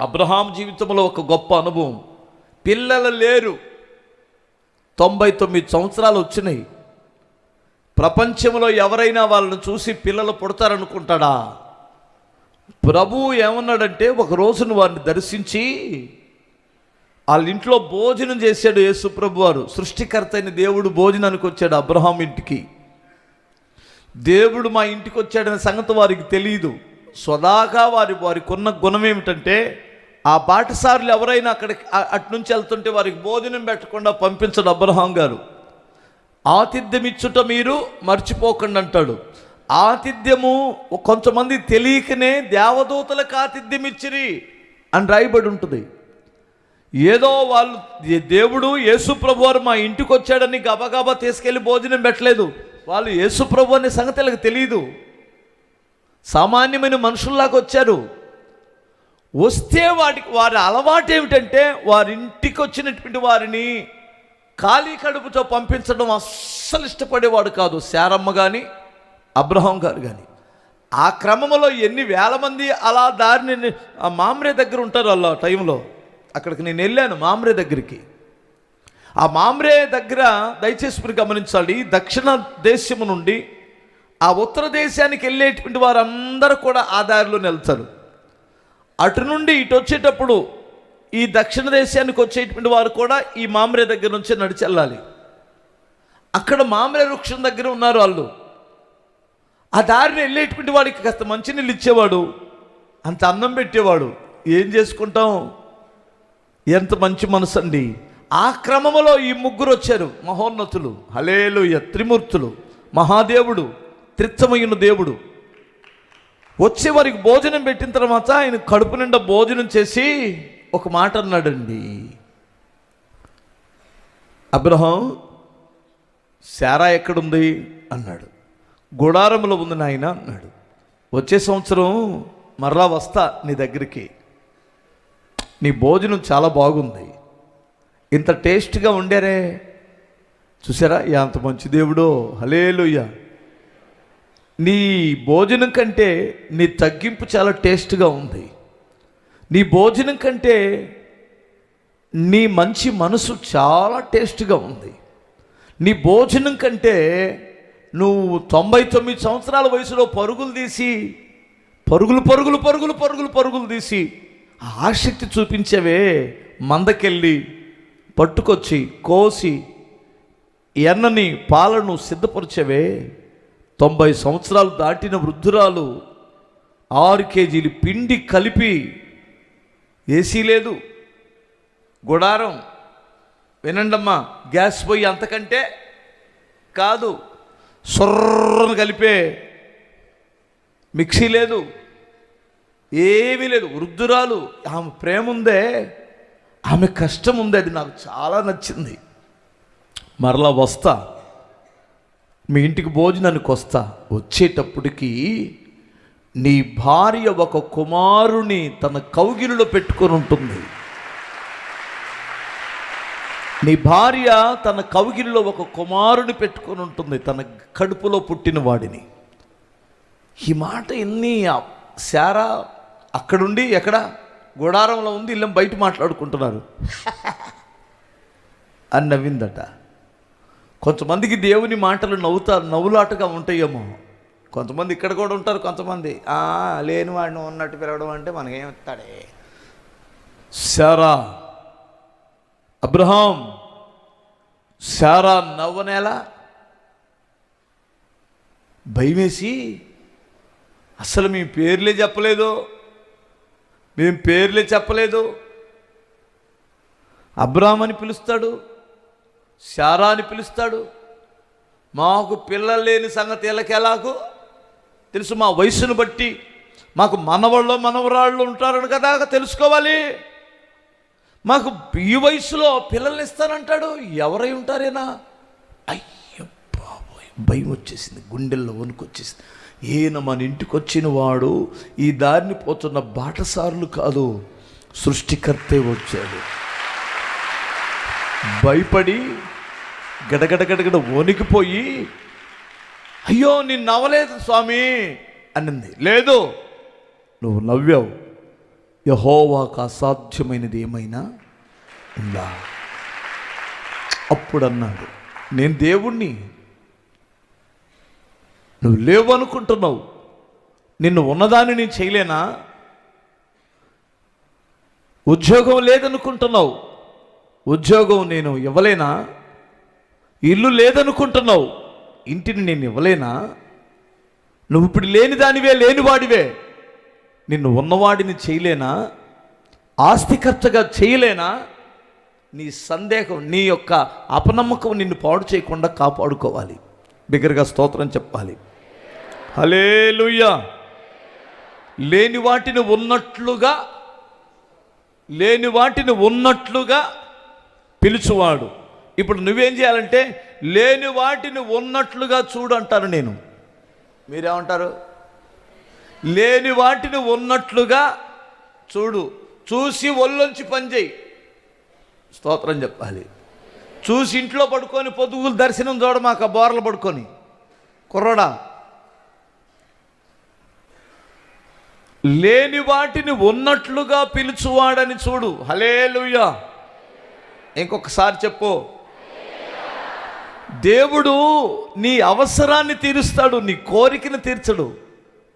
Abraham జీవితంలో ఒక గొప్ప అనుభవం. పిల్లలు లేరు. తొంభై తొమ్మిది సంవత్సరాలు వచ్చినాయి. ప్రపంచంలో ఎవరైనా వాళ్ళని చూసి పిల్లలు పుడతారనుకుంటాడా? ప్రభువు ఏమన్నాడంటే ఒక రోజును వారిని దర్శించి వాళ్ళ ఇంట్లో భోజనం చేశాడు యేసు ప్రభు వారు. సృష్టికర్త అయిన దేవుడు భోజనానికి వచ్చాడు అబ్రహాం ఇంటికి. దేవుడు మా ఇంటికి వచ్చాడనే సంగతి వారికి తెలియదు స్వదాగా వారి వారికి ఉన్న గుణం ఏమిటంటే ఆ బాటసారులు ఎవరైనా అక్కడికి అట్నుంచి అటు నుంచి వెళ్తుంటే వారికి భోజనం పెట్టకుండా పంపించడు అబ్రహాం గారు. ఆతిథ్యం ఇచ్చుట మీరు మర్చిపోకండి అంటాడు. ఆతిథ్యము కొంతమంది తెలియకనే దేవదూతలకు ఆతిథ్యం ఇచ్చిరి అని రాయబడి ఉంటుంది. ఏదో వాళ్ళు దేవుడు యేసు ప్రభు వారు మా ఇంటికి వచ్చాడని గబగబా తీసుకెళ్ళి భోజనం పెట్టలేదు. వాళ్ళు యేసు ప్రభు అనే సంగతి తెలియదు సామాన్యమైన మనుషుల్లాగా వచ్చారు. వస్తే వాటికి వారి అలవాటు ఏమిటంటే వారి ఇంటికి వచ్చినటువంటి వారిని ఖాళీ కడుపుతో పంపించడం అస్సలు ఇష్టపడేవాడు కాదు. శారమ్మ కానీ అబ్రహం గారు కానీ ఆ క్రమంలో ఎన్ని వేల మంది అలా దారిని ఆ మామ్రే దగ్గర ఉంటారు అలా టైంలో. అక్కడికి నేను వెళ్ళాను మామ్రే దగ్గరికి. ఆ మామ్రే దగ్గర దయచేసి మీరు గమనించాలి దక్షిణ దేశము నుండి ఆ ఉత్తర దేశానికి వెళ్ళేటువంటి వారందరూ కూడా ఆ దారిలో నిలుతారు అటు నుండి ఇటు వచ్చేటప్పుడు ఈ దక్షిణ దేశానికి వచ్చేటువంటి వారు కూడా ఈ మామిరే దగ్గర నుంచి నడిచి వెళ్ళాలి. అక్కడ మామిరే వృక్షం దగ్గర ఉన్నారు వాళ్ళు. ఆ దారిని వెళ్ళేటువంటి వాడికి కాస్త మంచినీళ్ళు ఇచ్చేవాడు అంత అన్నం పెట్టేవాడు. ఏం చేసుకుంటాం? ఎంత మంచి మనసు అండి ఆ క్రమంలో ఈ ముగ్గురు వచ్చారు మహోన్నతులు. హలేలుయ త్రిమూర్తులు మహాదేవుడు త్రిత్వమైన దేవుడు. వచ్చే వారికి భోజనం పెట్టిన తర్వాత ఆయన కడుపు నిండా భోజనం చేసి ఒక మాట అన్నాడండి. అబ్రహం శారా ఎక్కడుంది? అన్నాడు. గుడారంలో ఉంది నాయన అన్నాడు. వచ్చే సంవత్సరం మరలా వస్తా నీ దగ్గరికి. నీ భోజనం చాలా బాగుంది. ఇంత టేస్ట్గా ఉండారే. చూసారా ఎంత మంచి దేవుడో. హలేలుయ్యా నీ భోజనం కంటే నీ తగ్గింపు చాలా టేస్ట్గా ఉంది. నీ భోజనం కంటే నీ మంచి మనసు చాలా టేస్ట్గా ఉంది. నీ భోజనం కంటే నువ్వు తొంభై తొమ్మిది సంవత్సరాల వయసులో పరుగులు తీసి పరుగులు పరుగులు పరుగులు పరుగులు పరుగులు తీసి ఆసక్తి చూపించవే మందకెళ్ళి పట్టుకొచ్చి కోసి ఎన్నని పాలను సిద్ధపరిచేవే. తొంభై సంవత్సరాలు దాటిన వృద్ధురాలు ఆరు కేజీలు పిండి కలిపి ఏసీ లేదు గుడారం. వినండమ్మా గ్యాస్ పొయ్యి అంతకంటే కాదు సొర్రను కలిపే మిక్సీ లేదు ఏమీ లేదు. వృద్ధురాలు ఆమె ప్రేమ ఉందే ఆమె కష్టం ఉంది అది నాకు చాలా నచ్చింది. మరలా వస్తా. మీ ఇంటికి భోజనానికి వస్తా. వచ్చేటప్పటికి నీ భార్య ఒక కుమారుని తన కౌగిలిలో పెట్టుకొని ఉంటుంది. నీ భార్య తన కౌగిలిలో ఒక కుమారుని పెట్టుకొని ఉంటుంది తన కడుపులో పుట్టిన వాడిని. ఈ మాట ఎన్ని శారా అక్కడుండి ఎక్కడ? గుడారంలో ఉంది ఇల్లం బయట మాట్లాడుకుంటున్నారు. అని నవ్విందట. కొంతమందికి దేవుని మాటలు నవ్వుతా నవ్వులాటగా ఉంటాయేమో. కొంతమంది ఇక్కడ కూడా ఉంటారు కొంతమంది. లేని వాడిని ఉన్నట్టు పిలవడం అంటే మనకేమిస్తాడే శారా. అబ్రహాం. శారా నవ్వనేలా. భయమేసి అసలు మీ పేర్లే చెప్పలేదు. మేము పేర్లే చెప్పలేదు. అబ్రాహం అని పిలుస్తాడు. శారా అని పిలుస్తాడు. మాకు పిల్లలు లేని సంగతి ఎలాగూ? తెలుసు మా వయసును బట్టి. మాకు మనవాళ్ళు మనవరాళ్ళు ఉంటారని కదా తెలుసుకోవాలి. మాకు ఈ వయసులో పిల్లల్ని ఇస్తానంటాడు. ఎవరై ఉంటారేనా? అయ్యో బాబోయ్ భయం వచ్చేసింది. గుండెల్లో వణుకొచ్చేసింది. ఈయన మన ఇంటికి వచ్చిన వాడు ఈ దారిని పోతున్న బాటసారులు కాదు సృష్టికర్తే వచ్చాడు. భయపడి గడగడగడగడ గడగడ వణికిపోయి అయ్యో నేను నవ్వలేదు స్వామి అనింది. లేదు నువ్వు నవ్వావు. యహోవాకు అసాధ్యమైనది ఏమైనా ఉందా? అప్పుడు అన్నాడు నేను దేవుణ్ణి. నువ్వు లేవు అనుకుంటున్నావు. నిన్ను ఉన్నదాన్ని నేను చేయలేనా? ఉద్యోగం లేదనుకుంటున్నావు. ఉద్యోగం నేను ఇవ్వలేనా? ఇల్లు లేదనుకుంటున్నావు. ఇంటిని నేను ఇవ్వలేనా? నువ్వు ఇప్పుడు లేని దానివే లేనివాడివే. నిన్ను ఉన్నవాడిని చేయలేనా? ఆస్తికర్తగా చేయలేనా? నీ సందేహం నీ యొక్క అపనమ్మకం నిన్ను పాడు చేయకుండా కాపాడుకోవాలి. బిగ్గరగా స్తోత్రం చెప్పాలి. హలేలుయ్యా లేని వాటిని ఉన్నట్లుగా లేని వాటిని ఉన్నట్లుగా పిలుచువాడు. ఇప్పుడు నువ్వేం చేయాలంటే లేని వాటిని ఉన్నట్లుగా చూడు అంటారు నేను. మీరేమంటారు? లేని వాటిని ఉన్నట్లుగా చూడు. చూసి ఒళ్ళొంచి పనిచేయి స్తోత్రం చెప్పాలి. చూసి ఇంట్లో పడుకొని పొదుగులు దర్శనం చూడ మాకు ఆ బోర్లు పడుకొని. కుర్రడా లేని వాటిని ఉన్నట్లుగా పిలుచువాడని చూడు. హలేలుయ్యా ఇంకొకసారి చెప్పు. దేవుడు నీ అవసరాన్ని తీరుస్తాడు నీ కోరికను తీర్చడు.